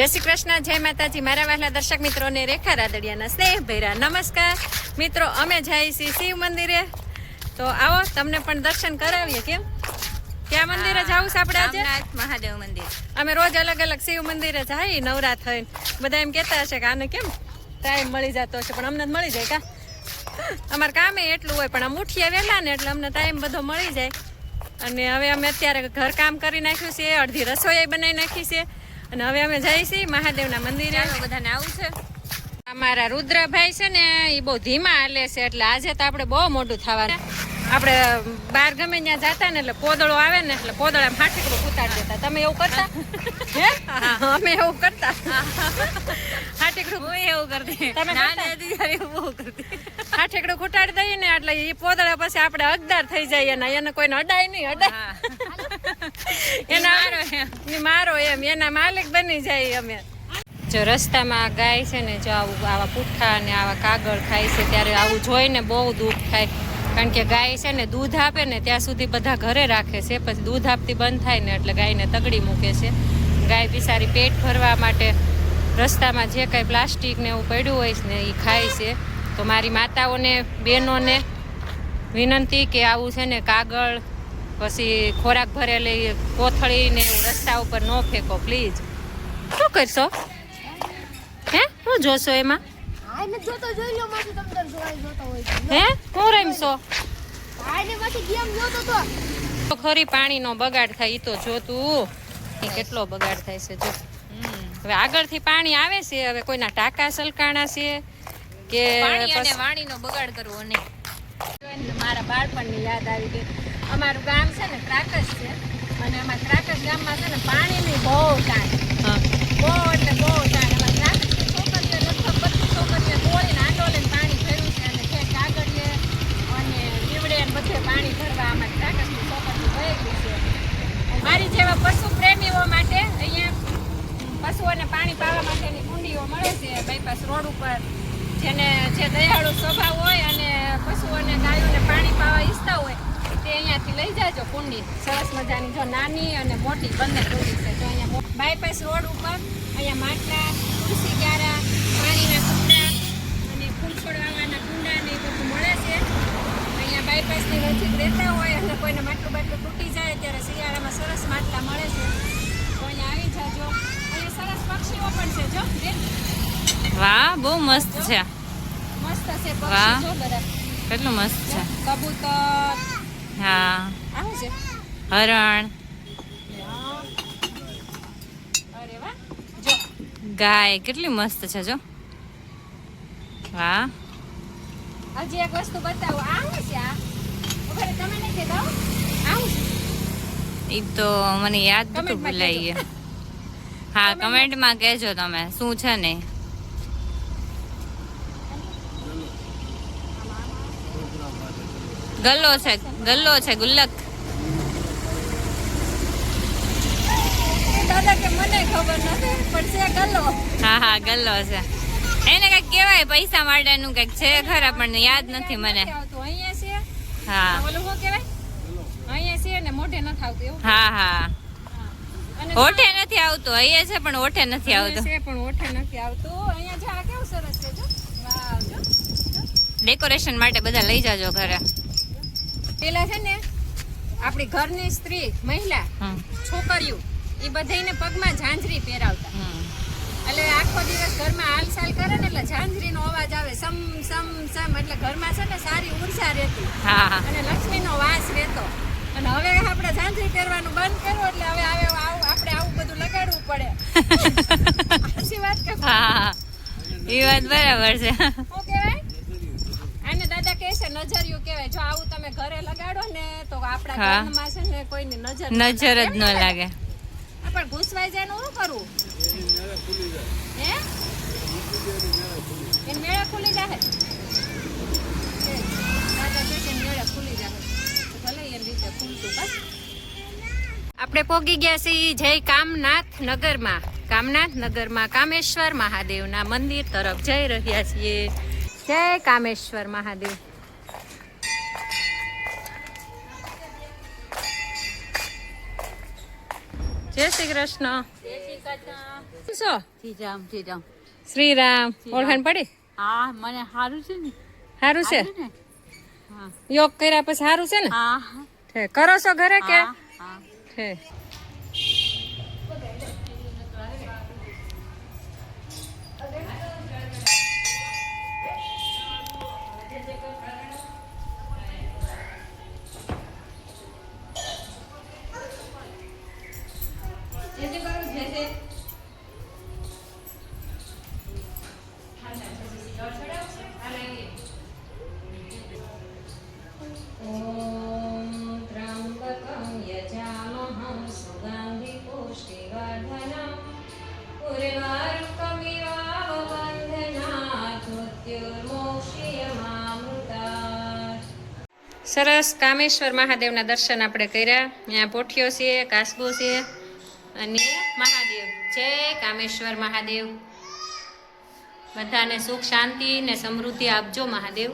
જય શ્રી કૃષ્ણ જય માતાજી. મારા વહેલા દર્શક મિત્રોને રેખા રાદડિયાના સ્નેહ ભૈરા નમસ્કાર. મિત્રો અમે જઈએ છીએ શિવ મંદિરે. તો આવો તમને પણ દર્શન કરાવીએ કેમ? ક્યાં મંદિરે જવું છે આપણે આજે? મહાદેવ મંદિર. અમે રોજ અલગ અલગ શિવ મંદિરે જઈએ નવરા થઈને બધા એમ કહેતા હશે કે આને કેમ ટાઈમ મળી જતો હશે પણ અમને જ મળી જાય કા? અમારે કામે એટલું હોય પણ આમ ઉઠીએ વહેલા ને એટલે અમને ટાઈમ બધો મળી જાય. અને હવે અમે અત્યારે ઘર કામ કરી નાખ્યું છે અડધી રસોઈ બનાવી નાખી છે. અને હવે અમે જઈશી મહાદેવના મંદિરે. બધાને આવું છે. અમારા રુદ્રભાઈ છે ને એ બહુ ધીમા હાલે છે એટલે આજે તો આપણે બહુ મોટું થવાનું. આપણે બહાર ગમે ત્યાં જતા ને એટલે પોદળો આવે ને એટલે પોદળા હાઠીકડું ઉતારી દેતા. તમે એવું કરતા? હે? અમે એવું કરતા? હાઠીકડું હું એવું કરતી. તમે? એવું કરતી. હાઠીકડું ખૂટાડી દઈએ ને એટલે એ પોદળા પછી આપણે હકદાર થઈ જાય અને એને કોઈને અડાય નહીં અડાય. એના મારો એમ. એના માલિક બની જાય અમે. જો રસ્તામાં ગાય છે ને, જો આવું આવા પુઠ્ઠા અને આવા કાગળ ખાય છે, ત્યારે આવું જોઈને બહુ દુઃખ થાય. કારણ કે ગાય છે ને, દૂધ આપે ને, ત્યાં સુધી બધા ઘરે રાખે છે, પછી દૂધ આપતી બંધ થાય ને, એટલે ગાયને તગડી મૂકે છે. ગાય બિસારી પેટ ભરવા માટે રસ્તામાં જે કાંઈ પ્લાસ્ટિક ને એવું પડ્યું હોય છે ને એ ખાય છે. તો મારી માતાઓને, બહેનોને વિનંતી કે આવું છે ને, કાગળ પછી ખોરાક ભરેલી કોથળી ને એવું રસ્તા ઉપર ન ફેંકો પ્લીઝ શું કરશો? હે? શું જોશો એમાં? આને જોતો જોઈ લો માંથી તમ તાર જોવાય જોતો હોય તો. હે? શું રમશો? આને માંથી ગેમ જોતો તો. તો ખરી પાણીનો બગાડ થાય એ તો જોતું. એ કેટલો બગાડ થાય છે જો. હવે આગળથી પાણી આવે છે હવે કોઈના ટાંકા સલકાણા છે કે પાણી અને વાણીનો બગાડ કરવો નહીં મારા બાળપણની યાદ આવી ગઈ. અમારું ગામ છે ને ક્રાકસ છે. અને અમારા ક્રાકસ ગામમાં છે ને પાણીની બહુ તાણ બહુ એટલે બહુ તાણ અમારા ક્રાકસની છોકરીઓ લગભગ બધી છોકરીઓ બોલીને આંદોલન પાણી ભર્યું છે અને છે કાગળીએ અને લીવડે ને બધે પાણી ભરવા અમારી ક્રાકસની છોકરીઓ ગયેલી છે. મારી જેવા પશુ પ્રેમીઓ માટે અહીંયા પશુઓને પાણી પાવા માટેની કુંડીઓ મળે છે બાયપાસ રોડ ઉપર. જેને જે દયાળુ સ્વભાવ હોય અને પશુઓને ગાયોને પાણી પાવા ઈચ્છતા હોય તે અહીંયાથી લઈ જાજો કુંડી. સરસ મજાની. જો નાની અને મોટી બંને કુંડી છે જો અહીંયા બાયપાસ રોડ ઉપર અહીંયા માટલા તુલસી ક્યારા પાણીના કુંડા અને ફૂલ છોડ વાવવાના કુંડા ને એ બધું મળે છે. અહીંયા બાયપાસની નજીક રહેતા હોય અને કોઈને માટલું બાટલું તૂટી જાય ત્યારે શિયાળામાં સરસ માટલા મળે છે. તો અહીંયા આવી જાજો. અહીંયા સરસ પક્ષીઓ પણ છે જો. વાહ બહુ મસ્ત છે. મસ્ત છે. પક્ષી જો બધા. કેટલું મસ્ત છે. કબૂતર હા. હરણ. ગાય કેટલી મસ્ત છે જો. વાહ. હજી એક વસ્તુ બતાવો. આવું છે આ. તમે નહીં કહેતા આવું છે. એ તો મને યાદ નતું ભૂલાઈ. હા કમેન્ટમાં કહેજો તમે. શું છે ને? ગલ્લો છે ગલ્લો છે ગુલ્લક. હા હા ગલ્લો છે. એને કંઈક કહેવાય પૈસા માટેનું કંઈક છે ખરા પણ યાદ નથી મને. અહીંયા હા. હા હા. ઓઠે નથી આવતું અહીંયા છે પણ ઓઠે નથી આવતું. પણ ઓઠે નથી આવતું. અહીંયા કેવું સરસ છે ડેકોરેશન માટે બધા લઈ જાજો ઘરે. પેલા છે ને આપણી ઘરની સ્ત્રી મહિલા છોકરીઓ એ બધાને પગમાં ઝાંઝરી પહેરાવતા. એટલે આખો દિવસ ઘરમાં હાલચાલ કરે ને એટલે ઝાંઝરીનો અવાજ આવે સમ સમ સમ એટલે ઘરમાં છે ને સારી ઊર્જા રહેતી. અને લક્ષ્મીનો વાસ રહેતો. અને હવે આપણે ઝાંઝરી પહેરવાનું બંધ કર્યું એટલે હવે આવે આવું આપણે આવું બધું લગાડવું પડે. સાચી વાત કે એ વાત બરાબર છે શું કહેવાય આને દાદા કહે છે નજરિયું કહેવાય જો આવું તમે ઘરે લગાડો ને તો આપણા. ઘરમાં છે ને કોઈની નજર નજર જ ન લાગે. પણ ઘૂસવાઈ જાય શું કરવું હે? એ મેળા ખુલી બસ. આપણે પોગી ગયા છીએ જય કામનાથ નગરમાં. કામનાથ નગરમાં કામેશ્વર મહાદેવના મંદિર તરફ જઈ રહ્યા છીએ. જય કામેશ્વર મહાદેવ. જય શ્રી કૃષ્ણ. શ્રી રામ શ્રીરામ. ઓળખાણ પડી? હા મને સારું છે ને. સારું છે? યોગ કર્યા પછી સારું છે ને? કરો છો ઘરે કે? સરસ કામેશ્વર મહાદેવના દર્શન આપણે કર્યા. ત્યાં પોઠિયો છે કાસબો છે અને મહાદેવ. જય કામેશ્વર મહાદેવ. બધાને સુખ, શાંતિ ને સમૃદ્ધિ આપજો મહાદેવ.